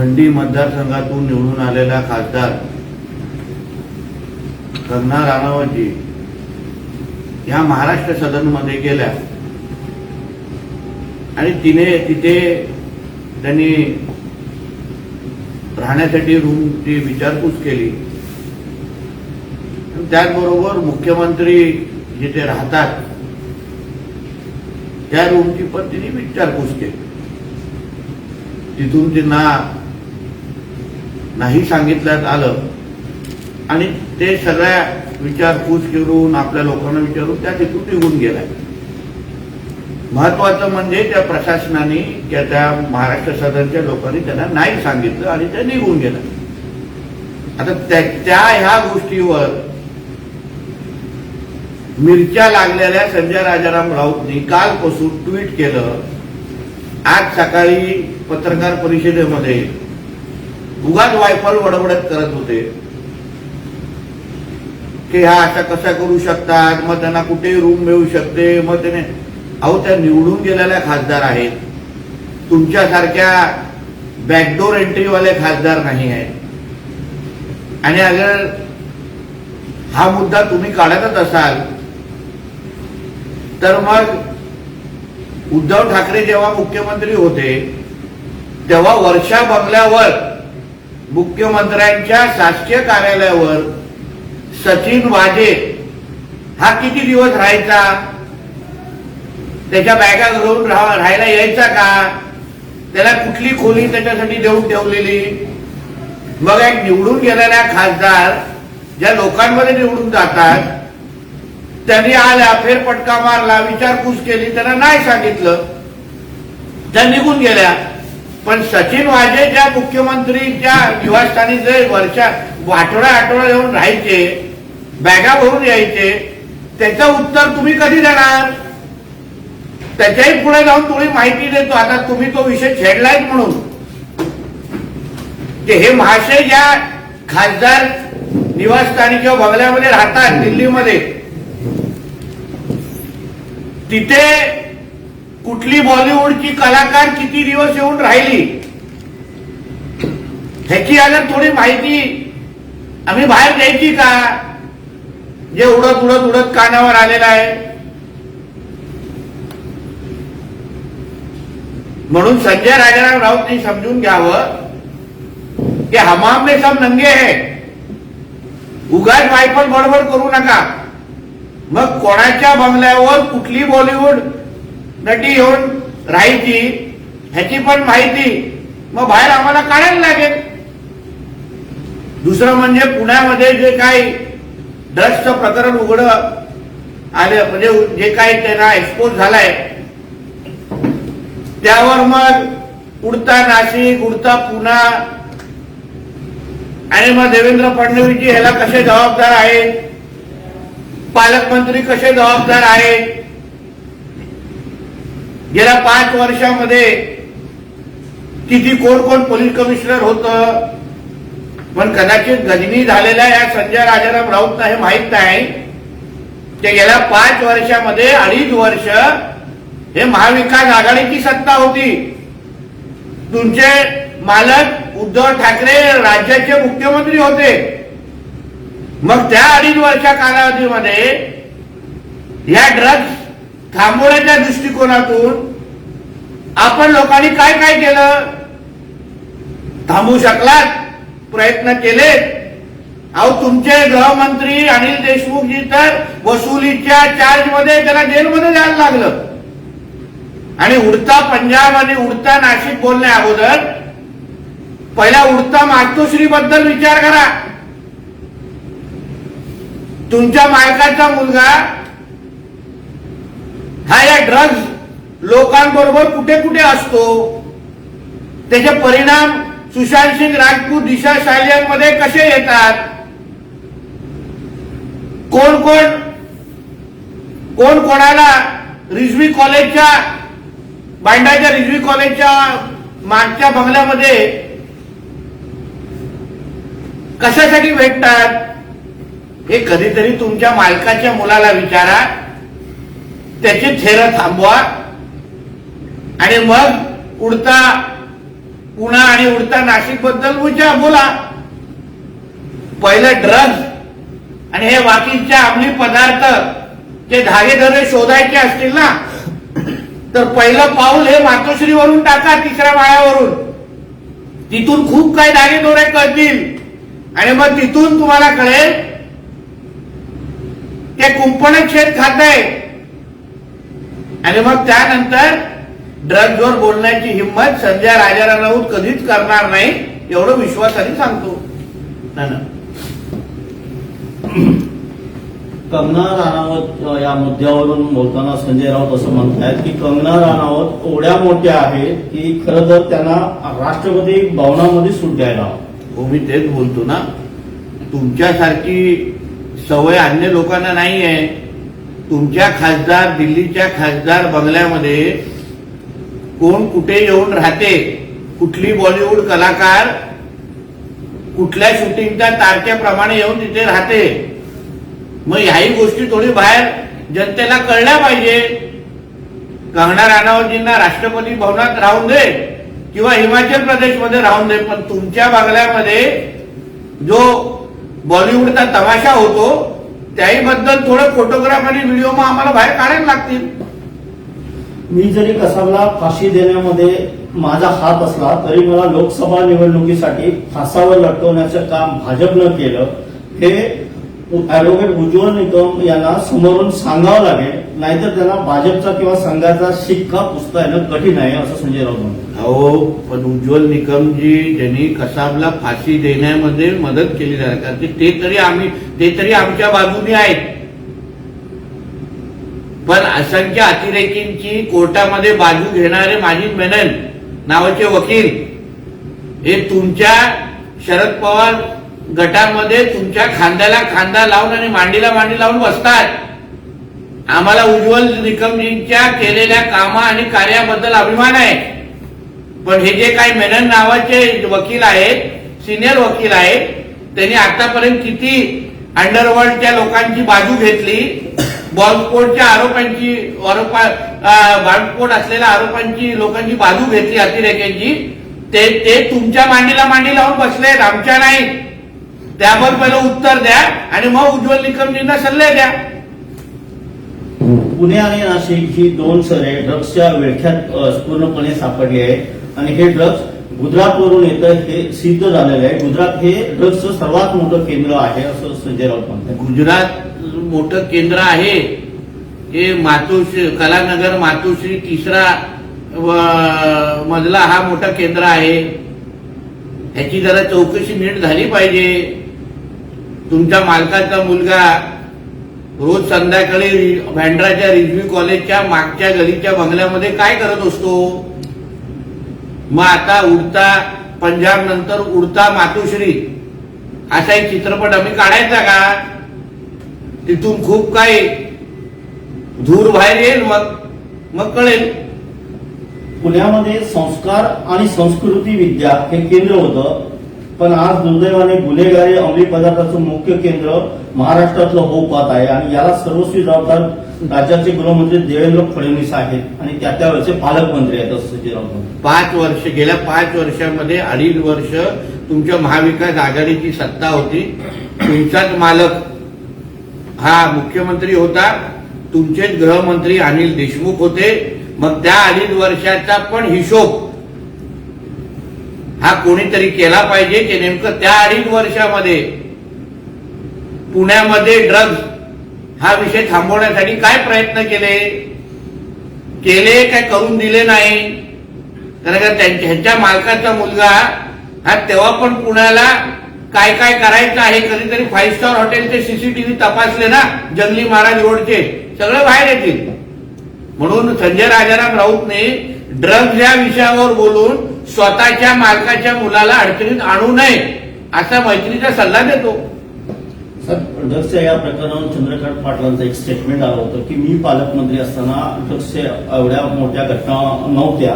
मंडी मतदारसंघातून निवडून आलेला खासदार कंगना राणावतजी ह्या महाराष्ट्र सदनमध्ये गेल्या. आणि तिने तिथे त्यांनी राहण्यासाठी रूमची विचारपूस केली. त्याचबरोबर मुख्यमंत्री जिथे राहतात त्या रूमची पण तिने विचारपूस केली. तिथून त्यांना नाही सांगितल्यात आलं. आणि ते सगळ्या विचारपूस करून आपल्या लोकांना विचारून त्या तिथून निघून गेलाय. महत्वाचं म्हणजे त्या प्रशासनाने त्या त्या महाराष्ट्र सदनच्या लोकांनी त्यांना नाही सांगितलं आणि ते निघून गेलं. आता त्या त्या ह्या गोष्टीवर मिरच्या लागलेल्या संजय राजाराम राऊतनी कालपासून ट्विट केलं. आज सकाळी पत्रकार परिषदेमध्ये उगाच वायफल वडवडत करत होते. की ह्या अशा कशा करू शकतात? मग त्यांना कुठे रूम मिळू शकते. मग त्याने अहो त्या निवडून गेलेल्या खासदार आहेत. तुमच्यासारख्या बॅकडोर एंट्रीवाले खासदार नाही आहेत. आणि अगर हा मुद्दा तुम्ही काढतच असाल तर मग उद्धव ठाकरे जेव्हा मुख्यमंत्री होते तेव्हा वर्षा बंगल्यावर मुख्यमंत्र्यांच्या शासकीय कार्यालयावर सचिन वाजे हा किती दिवस राहायचा? त्याच्या बॅगा घेऊन राहायला यायचा का? त्याला कुठली खोली त्याच्यासाठी देऊन ठेवलेली? मग एक निवडून गेलेल्या खासदार ज्या लोकांमध्ये निवडून जातात त्यांनी आल्या फेरपटका मारला विचारपूस केली त्यांना नाही सांगितलं. त्या निघून गेल्या. पण सचिन वाजे ज्या मुख्यमंत्रीच्या निवासस्थानी जे वर्षात आठवडा आठवडा येऊन राहायचे बॅगा भरून यायचे त्याचं उत्तर तुम्ही कधी देणार? त्याच्याही पुढे जाऊन थोडी माहिती देतो. आता तुम्ही तो विषय छेडलाय म्हणून. ते हे महाशय ज्या खासदार निवासस्थानी किंवा बंगल्यामध्ये राहतात दिल्लीमध्ये तिथे कुठली बॉलिवूडची कलाकार किती दिवस येऊन राहिली? ह्याची अगर थोडी माहिती आम्ही बाहेर द्यायची का? जे उडत उडत उडत कानावर आलेलं आहे. म्हणून संजय राजाराम राऊतनी समजून घ्यावं की हमाम सब नंगे है. उगाच वायफल बडबड करू नका. मग कोणाच्या बंगल्यावर कुठली बॉलिवूड नटी येऊन राहायची ह्याची पण माहिती. मग बाहेर आम्हाला काढायला लागेल. दुसरं म्हणजे पुण्यामध्ये जे काही ड्रग्सचं प्रकरण उघड आले म्हणजे जे काही त्यांना एक्सपोज झालाय त्यावर मग उडता नाशिक उडता पुणा आणि मग देवेंद्र फडणवीसजी ह्याला कसे जबाबदार आहेत? पालकमंत्री कसे जबाबदार आहेत? गेल्या पाच वर्षामध्ये किती कोण कोण पोलीस कमिशनर होत? पण कदाचित गजनी झालेल्या या संजय राजाराम राऊतना हे माहीत नाही. ते गेल्या पाच वर्षामध्ये अडीच वर्ष हे महाविकास आघाडीची सत्ता होती. तुमचे मालक उद्धव ठाकरे राज्याचे मुख्यमंत्री होते. मग त्या अडीच वर्षा कालावधीमध्ये या ड्रग्ज थांबवण्याच्या दृष्टिकोनातून आपण लोकांनी काय काय केलं? थांबवू शकलात? प्रयत्न केले अहो तुमचे गृहमंत्री अनिल देशमुखजी तर वसुलीच्या चार्जमध्ये त्याला जेलमध्ये जायला लागलं. आणि उडता पंजाब आणि उडता नाशिक बोलण्या अगोदर पहिला उडता मातोश्री बद्दल विचार करा. तुमच्या मालकाचा मुलगा हा या ड्रग्ज लोकांबरोबर कुठे कुठे असतो त्याचे परिणाम सुशांत सिंग राजपूत दिशा मध्ये कसे येतात? कोण कोण कोण कोणाला रिजवी कॉलेजच्या बांडाच्या रिजवी कॉलेजच्या मागच्या बंगल्यामध्ये कशासाठी भेटतात? हे कधीतरी तुमच्या मालकाच्या मुलाला विचारा. त्याची थेरं थांबवा. आणि मग उडता पुणा आणि उडता नाशिकबद्दल विचार बोला. पहिलं ड्रग्ज आणि हे बाकीचे अंमली पदार्थ जे धागेधरे शोधायचे असतील ना तर पहिलं पाऊल हे मातोश्रीवरून टाका तिसऱ्या माळ्यावरून. तिथून खूप काही धागेदोरे कळतील. आणि मग तिथून तुम्हाला कळेल ते कुंपण शेत खात आहे. आणि मग त्यानंतर ड्रग्जवर बोलण्याची हिंमत संजय राजाराम राऊत कधीच करणार नाही एवढं विश्वासाने सांगतो. कंगना राणावत या मुद्द्यावरून बोलताना संजय राऊत असं म्हणतायत की कंगना राणावत एवढ्या मोठ्या आहेत की खरं तर त्यांना राष्ट्रपती भवनामध्ये सूट द्यायला. हो मी तेच बोलतो ना तुमच्यासारखी सवय अन्य लोकांना नाही आहे तुमच्या खासदार दिल्लीच्या खासदार बंगल्यामध्ये कोण कुठे येऊन राहते? कुठली बॉलिवूड कलाकार कुठल्या शूटिंगच्या तारखेप्रमाणे येऊन तिथे राहते? मग ह्याही गोष्टी थोडी बाहेर जनतेला कळल्या पाहिजे. कंगना राणावतजींना राष्ट्रपती भवनात राहून दे किंवा हिमाचल प्रदेशमध्ये राहून दे पण तुमच्या बंगल्यामध्ये जो बॉलिवूडचा तमाशा होतो त्याही बद्दल थोडं फोटोग्राफ आणि व्हिडिओ मग आम्हाला बाहेर काढायला लागतील. मी जरी कसाबला फाशी देण्यामध्ये माझा हात असला तरी मला लोकसभा निवडणुकीसाठी फासावर लटकवण्याचं काम भाजपनं केलं हे ऍडव्होकेट उज्ज्वल निकम यांना समोरून सांगावं लागेल. नाहीतर त्याला भाजपचा किंवा संघाचा शिक्का पुसता येणं कठीण आहे असं संजय राऊत म्हणतात. अहो पण उज्ज्वल निकमजी ज्यांनी कसाबला फाशी देण्यामध्ये मदत केली जाते ते तरी आम्ही ते तरी आमच्या बाजूने आहेत. पण असंख्य अतिरेकींची कोर्टामध्ये बाजू घेणारे माजी मेनन नावाचे वकील हे तुमच्या शरद पवार गटामध्ये तुमच्या खांद्याला खांदा लावून आणि मांडीला मांडी लावून बसतात. आम्हाला उज्ज्वल निकमजींच्या केलेल्या कामा आणि कार्याबद्दल अभिमान आहे. पण हे जे काही मेनन नावाचे वकील आहेत सिनियर वकील आहेत त्यांनी आतापर्यंत किती अंडरवर्ल्डच्या लोकांची बाजू घेतली बॉम्बस्फोटच्या आरोपांची आरोपा बॉम्बस्फोट असलेल्या आरोपांची लोकांची बाजू घेतली अतिरेक्यांची ते ते तुमच्या मांडीला मांडी लावून बसलेत आमच्या नाही. त्यावर पहिलं उत्तर द्या आणि मग उज्ज्वल निकमजींना सल्ले द्या. पुणे आणि नाशिक ही दोन शहरे ड्रग्सच्या विळख्यात पूर्णपणे सापडली आहे आणि हे ड्रग्स गुजरातवरून येतं हे सिद्ध झालेलं आहे. गुजरात हे ड्रग्सचं सर्वात मोठं केंद्र आहे असं संजय राऊत म्हणतात. गुजरात मोठं केंद्र आहे हे मातोश्री कलानगर मातोश्री तिसरा व- मजला हा मोठा केंद्र आहे. ह्याची जरा चौकशी नीट झाली पाहिजे. तुमच्या मालकाचा मुलगा रोज संध्याकाळी भांड्राच्या रिजवी कॉलेजच्या मागच्या गलीच्या बंगल्यामध्ये काय करत असतो? मग आता उडता पंजाब नंतर उडता मातोश्री. असा एक चित्रपट आम्ही काढायचा का? तिथून खूप काही धूर बाहेर येईल मग. मग कळेल. पुण्यामध्ये संस्कार आणि संस्कृती विद्या हे केंद्र होतं. पण आज दुर्दैवाने गुन्हेगारी अंमली पदार्थाचं मुख्य केंद्र महाराष्ट्रातलं होऊ आहे आणि याला सर्वस्वी जबाबदार राज्याचे गृहमंत्री देवेंद्र फडणवीस आहेत आणि त्या त्यावेळेचे पालकमंत्री आहेत असं पाच वर्ष गेल्या पाच वर्षामध्ये अडीच वर्ष तुमच्या महाविकास आघाडीची सत्ता होती. तुमचाच मालक हा मुख्यमंत्री होता. तुमचेच गृहमंत्री अनिल देशमुख होते. मग त्या अडीच वर्षाचा पण हिशोब हा कोणीतरी केला पाहिजे की नेमकं त्या अडीच वर्षामध्ये पुण्यामध्ये ड्रग्ज हा विषय थांबवण्यासाठी काय प्रयत्न केले? केले काय करून दिले नाही? कारण का त्यांच्या मालकाचा मुलगा हा तेव्हा पण पुण्याला काय काय करायचं आहे? कधीतरी फाईव्ह स्टार हॉटेलचे सीसीटीव्ही तपासले ना जंगली महाराज रोडचे. सगळं बाहेर येतील. म्हणून संजय राजाराम राऊतने ड्रग्ज या विषयावर बोलून स्वतःच्या मालकाच्या मुलाला अडचणीत आणू नये असा मैत्रीचा सल्ला देतो. सर ड्रग्सच्या या प्रकरणावर चंद्रकांत पाटलांचं एक स्टेटमेंट आलं होतं की मी पालकमंत्री असताना ड्रग्सच्या एवढ्या मोठ्या घटना नव्हत्या.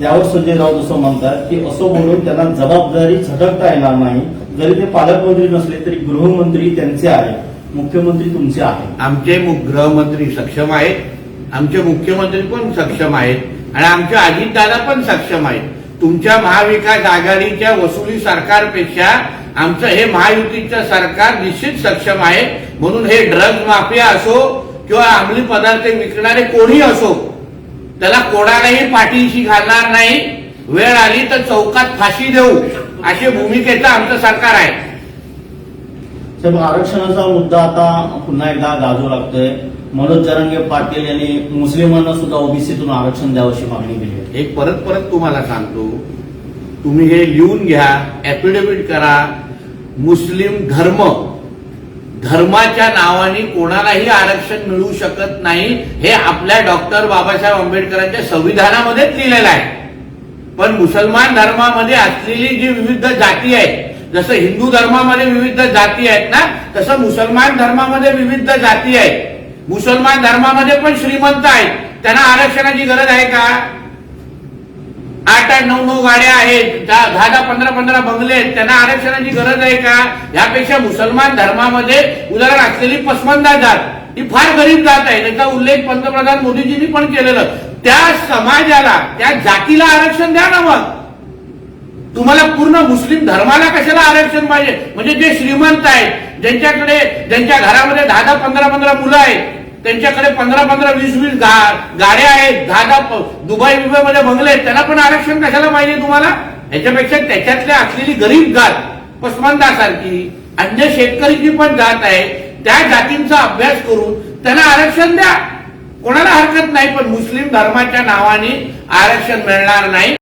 त्यावर संजय राऊत असं म्हणतात की असं बोलून त्यांना जबाबदारी झटकता येणार नाही. जरी ते पालकमंत्री नसले तरी गृहमंत्री त्यांचे आहेत. मुख्यमंत्री तुमचे आहेत. आमचे गृहमंत्री सक्षम आहेत. आमचे मुख्यमंत्री पण सक्षम आहेत. आणि आमचे अजितदादा पण सक्षम आहेत. तुमच्या महाविकास आघाडीच्या वसुली सरकारपेक्षा आमचं हे महायुतीचं सरकार निश्चित सक्षम आहे. म्हणून हे ड्रग्ज माफिया असो किंवा अंमली पदार्थ विकणारे कोणी असो त्याला कोणालाही पाठीशी घालणार नाही. वेळ आली तर चौकात फाशी देऊ अशी भूमिकेचं आमचं सरकार आहे. साहेब आरक्षणाचा मुद्दा आता पुन्हा एकदा गाजू लागतोय. मनोज जरांगे पाटील यांनी मुस्लिमांना सुद्धा ओबीसीतून आरक्षण द्यावं अशी मागणी केली आहे. एक परत परत तुम्हाला सांगतो तुम्ही हे लिहून घ्या ऍफिडेव्हिट करा. मुस्लिम धर्म धर्माच्या नावाने कोणालाही आरक्षण मिळू शकत नाही हे आपल्या डॉक्टर बाबासाहेब आंबेडकरांच्या संविधानामध्येच लिहिलेलं आहे. पण मुसलमान धर्मामध्ये असलेली जी विविध जाती आहेत जसं हिंदू धर्मामध्ये विविध जाती आहेत ना तसं मुसलमान धर्मामध्ये विविध जाती आहेत. मुसलमान धर्मामध्ये पण श्रीमंत आहेत. त्यांना आरक्षणाची गरज आहे का? आठ आठ नऊ नऊ गाड्या आहेत. दहा दहा दहा पंधरा पंधरा बंगले आहेत. त्यांना आरक्षणाची गरज आहे का? यापेक्षा मुसलमान धर्मामध्ये उदाहरण असलेली पसमंदा जात ही फार गरीब जात आहे. त्याचा उल्लेख पंतप्रधान मोदीजींनी पण केलेलं. त्या समाजाला त्या जातीला आरक्षण द्या ना मग. तुम्हाला पूर्ण मुस्लिम धर्माला कशाला आरक्षण पाहिजे? म्हणजे जे श्रीमंत आहेत ज्यांच्याकडे ज्यांच्या घरामध्ये दहा दहा पंधरा पंधरा मुलं आहेत त्यांच्याकडे पंधरा पंधरा वीस वीस गा- गाड्या आहेत दहा दहा दुबई बिबई मध्ये बंगले आहेत. त्यांना पण आरक्षण कशाला पाहिजे तुम्हाला? याच्यापेक्षा त्याच्यातल्या असलेली गरीब जात पसमंदासारखी अन्य शेतकरीची पण जात आहे त्या जातींचा अभ्यास करून त्यांना आरक्षण द्या. कोणाला हरकत नाही पण मुस्लिम धर्माच्या नावाने आरक्षण मिळणार नाही.